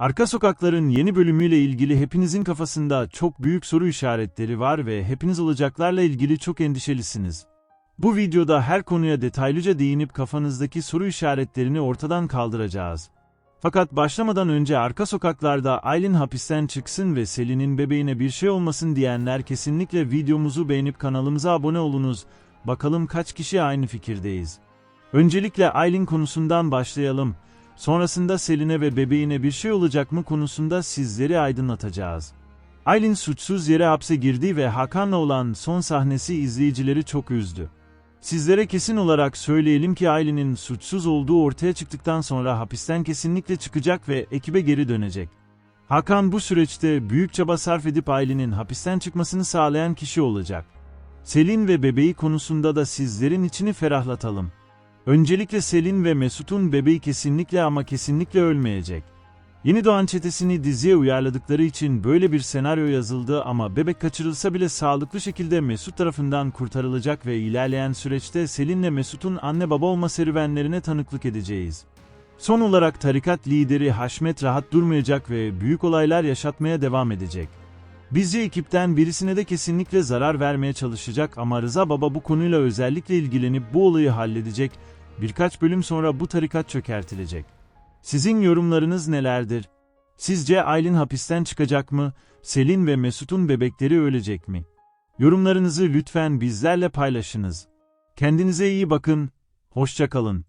Arka Sokakların yeni bölümüyle ilgili hepinizin kafasında çok büyük soru işaretleri var ve hepiniz olacaklarla ilgili çok endişelisiniz. Bu videoda her konuya detaylıca değinip kafanızdaki soru işaretlerini ortadan kaldıracağız. Fakat başlamadan önce arka sokaklarda Aylin hapisten çıksın ve Selin'in bebeğine bir şey olmasın diyenler kesinlikle videomuzu beğenip kanalımıza abone olunuz. Bakalım kaç kişi aynı fikirdeyiz. Öncelikle Aylin konusundan başlayalım. Sonrasında Selin'e ve bebeğine bir şey olacak mı konusunda sizleri aydınlatacağız. Aylin suçsuz yere hapse girdi ve Hakan'la olan son sahnesi izleyicileri çok üzdü. Sizlere kesin olarak söyleyelim ki Aylin'in suçsuz olduğu ortaya çıktıktan sonra hapisten kesinlikle çıkacak ve ekibe geri dönecek. Hakan bu süreçte büyük çaba sarf edip Aylin'in hapisten çıkmasını sağlayan kişi olacak. Selin ve bebeği konusunda da sizlerin içini ferahlatalım. Öncelikle Selin ve Mesut'un bebeği kesinlikle ama kesinlikle ölmeyecek. Yeni doğan çetesini diziye uyarladıkları için böyle bir senaryo yazıldı ama bebek kaçırılsa bile sağlıklı şekilde Mesut tarafından kurtarılacak ve ilerleyen süreçte Selin'le Mesut'un anne baba olma serüvenlerine tanıklık edeceğiz. Son olarak tarikat lideri Haşmet rahat durmayacak ve büyük olaylar yaşatmaya devam edecek. Bizce ekipten birisine de kesinlikle zarar vermeye çalışacak ama Rıza Baba bu konuyla özellikle ilgilenip bu olayı halledecek, birkaç bölüm sonra bu tarikat çökertilecek. Sizin yorumlarınız nelerdir? Sizce Aylin hapisten çıkacak mı? Selin ve Mesut'un bebekleri ölecek mi? Yorumlarınızı lütfen bizlerle paylaşınız. Kendinize iyi bakın, hoşça kalın.